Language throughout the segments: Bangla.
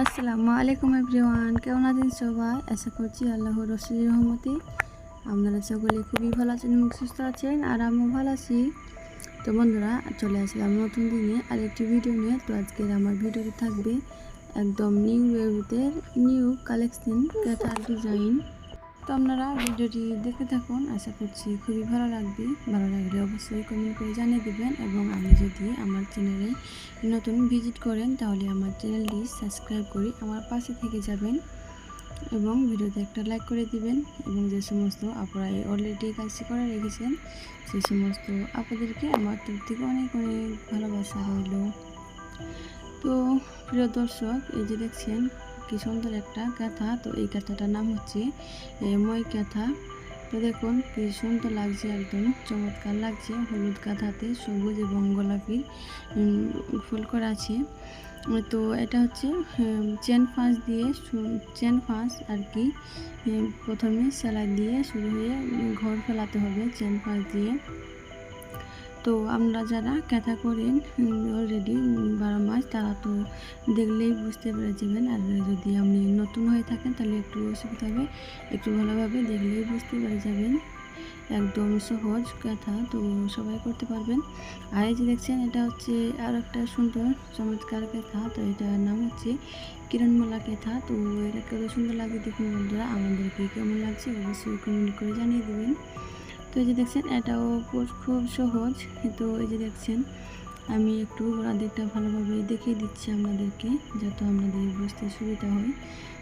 আসসালামু আলাইকুম এভরিওয়ান, কেমন আছেন সবাই? আশা করছি আল্লাহ রসুল রহমতে আপনারা সকলে খুবই ভালো আছেন এবং সুস্থ আছেন আর আমিও ভালো আছি। তো বন্ধুরা, চলে আসলাম নতুন দিনে আরেকটি ভিডিও নিয়ে। তো আজকের আমার ভিডিওতে থাকবে একদম নিউ ওয়েবুতের নিউ কালেকশন ক্যাথার ডিজাইন তো আপনারা ভিডিওটি দেখতে থাকুন, আশা করছি খুবই ভালো লাগবে। ভালো লাগলে অবশ্যই কমেন্ট করে জানিয়ে দেবেন এবং আমি যদি আমার চ্যানেলে নতুন ভিজিট করেন, তাহলে আমার চ্যানেলটি সাবস্ক্রাইব করে আমার পাশে থেকে যাবেন এবং ভিডিওতে একটা লাইক করে দিবেন এবং যে সমস্ত আপনারা অলরেডি কাজটি করে রেখেছেন সেই সমস্ত আপনাদেরকে আমার তরফ থেকে অনেক অনেক ভালোবাসা রইল। তো প্রিয় দর্শক, এই যে দেখছেন কি সুন্দর একটা কাঁথা তো এই কাঁথাটার নাম হচ্ছে মই কাঁথা তো দেখুন কি সুন্দর লাগছে, একদম চমৎকার লাগছে। হলুদ কাঁথাতে সবুজ এবং গোলাপি ফুল করা আছে। তো এটা হচ্ছে চেন ফাঁস দিয়ে চেন ফাঁস আর কি প্রথমে সেলাই দিয়ে শুরু হয়ে ঘর ফেলাতে হবে চেন ফাঁস দিয়ে। তো আমরা যারা ক্যাথা করেন অলরেডি বারো মাস, তারা তো দেখলেই বুঝতে পেরে যাবেন আর যদি আপনি নতুন হয়ে থাকেন, তাহলে একটু অসুবিধা হবে। একটু ভালোভাবে দেখলেই বুঝতে পেরে যাবেন। একদম সহজ কথা তো সবাই করতে পারবেন। আর এই যে দেখছেন, এটা হচ্ছে আর একটা সুন্দর, চমৎকার কথা তো এটার নাম হচ্ছে কিরণমালা কেথা তো এটা কত সুন্দর লাগে দেখুন বন্ধুরা, আমাদেরকে কেমন লাগছে অবশ্যই কমেন্ট করে জানিয়ে দেবেন। তো এই যে দেখছেন, এটাও খুব সহজ। তো এই যে দেখছেন, আমি একটু গোড়ার দিকটা ভালোভাবে দেখিয়ে দিচ্ছি আপনাদেরকে, যাতে আপনাদের বুঝতে সুবিধা হয়।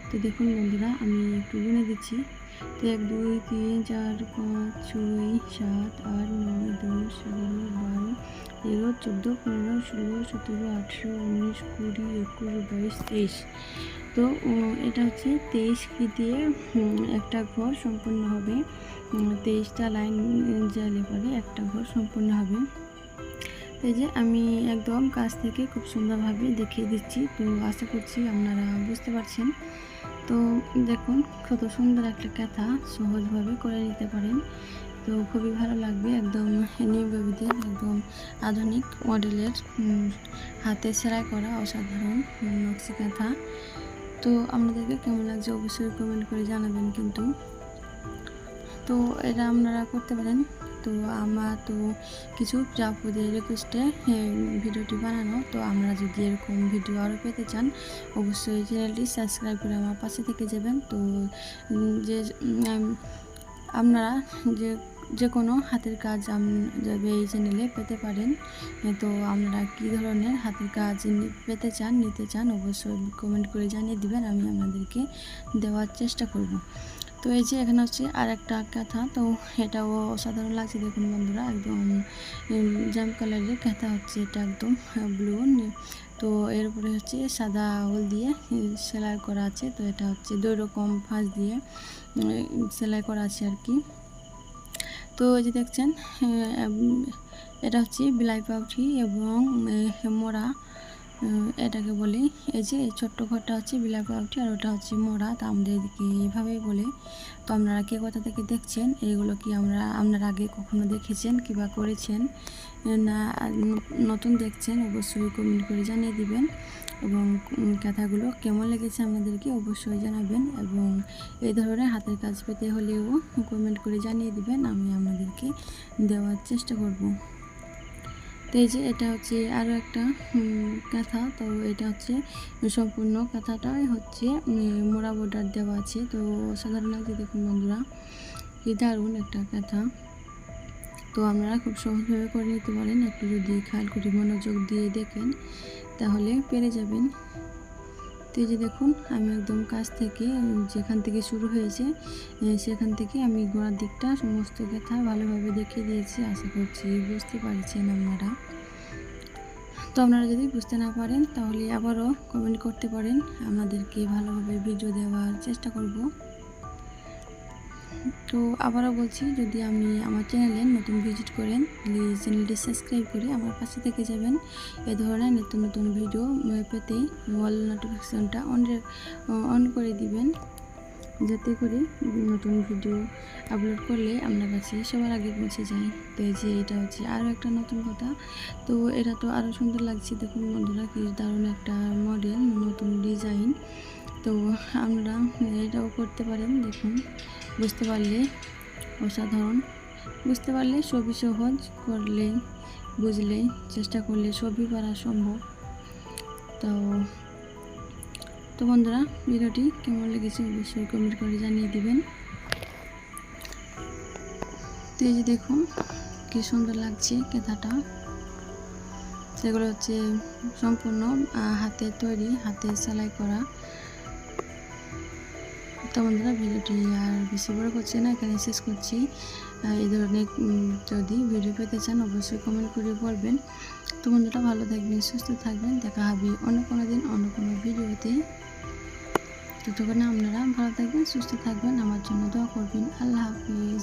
তো দেখুন বন্ধুরা, আমি একটু গুনে দিচ্ছি। তো এক, দুই, তিন, চার, পাঁচ, ছয়, সাত, আট, নয়, দশ, এগারো, বারো, তেরো, চোদ্দ, পনেরো, ষোলো, সতেরো, আঠেরো, উনিশ, কুড়ি, একুশ, বাইশ, তেইশ। তো এটা হচ্ছে তেইশ কি দিয়ে একটা ঘর সম্পূর্ণ হবে। তেইশটা লাইন জালে পরে একটা ঘর সম্পূর্ণ হবে। এই যে আমি একদম কাছ থেকে খুব সুন্দরভাবে দেখিয়ে দিচ্ছি। তো আশা করছি আপনারা বুঝতে পারছেন। তো দেখুন, কত সুন্দর একটা কাঁথা সহজভাবে করে নিতে পারেন। তো খুবই ভালো লাগবে একদম নিউ বেবিদের একদম আধুনিক মডেলের হাতে সেলাই করা অসাধারণ নকশি কাঁথা। তো আপনাদেরকে কেমন লাগছে অবশ্যই কমেন্ট করে জানাবেন কিন্তু। তো এটা আপনারা করতে পারেন। তো আমার তো কিছু প্রাপদের রিকোয়েস্টে ভিডিওটি বানানো। তো আমরা যদি এরকম ভিডিও আরও পেতে চান, অবশ্যই চ্যানেলটি সাবস্ক্রাইব করে আমার পাশে থেকে যাবেন। তো যে আপনারা যে যে কোনো হাতের কাজ যাবে এই চ্যানেলে পেতে পারেন। তো আপনারা কী ধরনের হাতের কাজ পেতে চান, নিতে চান অবশ্যই কমেন্ট করে জানিয়ে দিবেন, আমি আপনাদেরকে দেওয়ার চেষ্টা করব। তো এই যে এখানে হচ্ছে আর একটা কাঁথা, তো এটাও অসাধারণ লাগছে দেখুন বন্ধুরা, একদম জাম কালারের কাঁথা হচ্ছে এটা একদম ব্লু তো এর উপরে হচ্ছে সাদা উল দিয়ে সেলাই করা আছে, তো এটা হচ্ছে দুই রকম ফাঁস দিয়ে সেলাই করা আছে আর কি। তো এই যে দেখছেন এটা হচ্ছে বিলাই পাউঠি এবং মোড়া এটাকে বলি। এই যে এই ছোট্ট ঘরটা হচ্ছে বিলাই পাউঠি আর ওটা হচ্ছে মোড়া। তা আমাদেরকে এভাবেই বলে। তো আপনারা কে কোথা থেকে দেখছেন এইগুলো কি আমরা, আপনারা আগে কখনো দেখেছেন কিবা করেছেন? না নতুন দেখছেন অবশ্যই কমেন্ট করে জানিয়ে দিবেন। এবং কথাগুলো কেমন লেগেছে আমাদেরকে অবশ্যই জানাবেন এবং এই ধরনের হাতের কাজ পেতে হলেও কমেন্ট করে জানিয়ে দিবেন, আমি আপনাদেরকে দেওয়ার চেষ্টা করব। তো এই যে এটা হচ্ছে আরও একটা কাঁথা, তো এটা হচ্ছে সম্পূর্ণ কাঁথাটাই হচ্ছে মোড়া বর্ডার দেওয়া আছে। তো সাধারণ লাগছে দেখুন বন্ধুরা, কি দারুণ একটা কাঁথা। তো আপনারা খুব সহজভাবে করে নিতে পারেন, একটু যদি খেয়াল করে মনোযোগ দিয়ে দেখেন। তাহলে পেরে যাবেন। তো এই যে দেখুন, আমি একদম কাছ থেকে, যেখান থেকে শুরু হয়েছে সেখান থেকে আমি গোড়ার দিকটা সমস্ত কথা ভালোভাবে দেখিয়ে দিয়েছি। আশা করছি বুঝতে পারছেন আপনারা। তো আপনারা যদি বুঝতে না পারেন, তাহলে আবারও কমেন্ট করতে পারেন। আপনাদেরকে ভালোভাবে ভিডিও দেওয়ার চেষ্টা করব। তো আবারও বলছি, যদি আমি আমার চ্যানেলে নতুন ভিজিট করেন প্লিজ চ্যানেলটি সাবস্ক্রাইব করে আমার পাশে থেকে যাবেন। এ ধরনের নতুন নতুন ভিডিও পেতেই অল নোটিফিকেশনটা অন অন করে দিবেন। যাতে করে নতুন ভিডিও আপলোড করলে আপনার কাছে সবার আগে পৌঁছে যায়। তো এই যে এটা হচ্ছে আরও একটা নতুন কথা। তো এটা তো আরও সুন্দর লাগছে। দেখুন বন্ধুরা, কি দারুণ একটা মডেল নতুন ডিজাইন তো আমরা এটাও করতে পারেন। দেখুন বুঝতে পারলে অসাধারণ। বুঝতে পারলে সবই সহজ করলে, বুঝলে চেষ্টা করলে সবই পারা সম্ভব। তো তো বন্ধুরা, ভিডিওটি কেমন লেগেছে অবশ্যই কমেন্ট করে জানিয়ে দিবেন। তো এই যে দেখুন, কি সুন্দর লাগছে কেথাটা সেগুলো হচ্ছে সম্পূর্ণ হাতে তৈরি, হাতে সেলাই করা। তো বন্ধুরা ভিডিওটি আর বেশি বড় করছি না এখানে শেষ করছি। এই ধরনের যদি ভিডিও পেতে চান, অবশ্যই কমেন্ট করে বলবেন। তো বন্ধুরা, ভালো থাকবেন, সুস্থ থাকবেন। দেখা হবে অন্য কোনো দিন, অন্য কোনো ভিডিওতে। ততক্ষণে আপনারা ভালো থাকবেন, সুস্থ থাকবেন। আমার জন্য দোয়া করবেন। আল্লাহ হাফিজ।